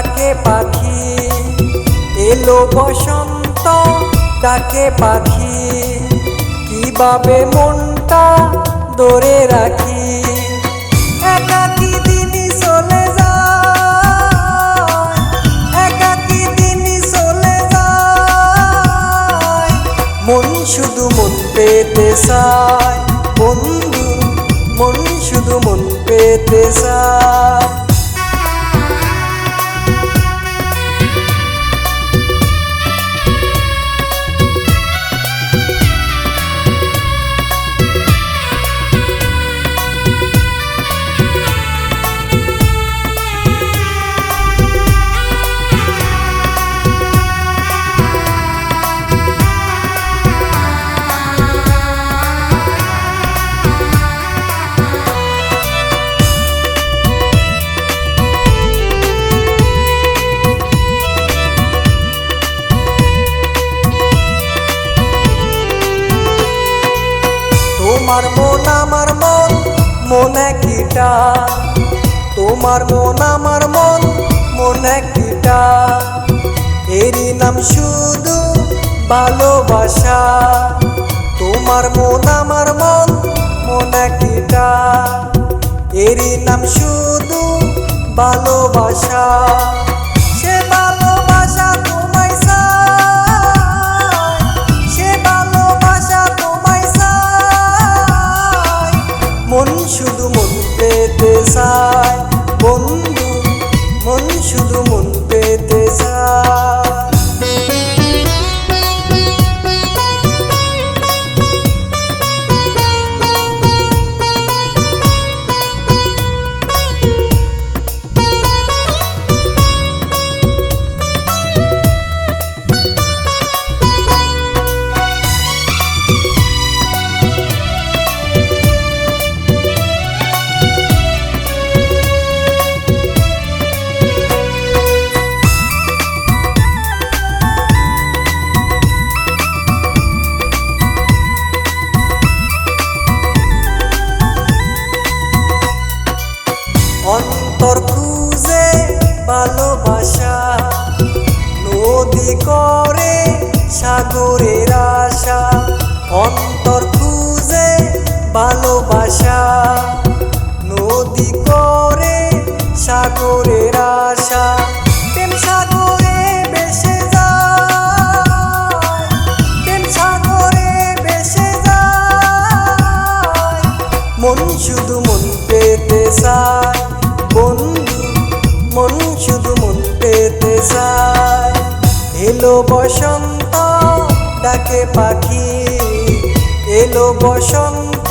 ডাকে পাখি। এলো বসন্ত, ডাকে পাখি। কীভাবে মনটা ধরে রাখি? চলে চলে শুধু মন পেতে চায়। বন্ধু, মন শুধু মন পেতে চায়। তোমার মন আমার মন মন কিটা তোমার মন আমার মন মন কিটা এরই নাম শুধু ভালোবাসা। তোমার মন আমার মন মন কিটা এরই নাম শুধু ভালোবাসা। পেতে ভালোবাসা। নদী করে সাগরের আশা। বেসে যায়। যায়। মন পেতে মন পেতে এলো বসন্ত, ডাকে পাখি। এলো বসন্ত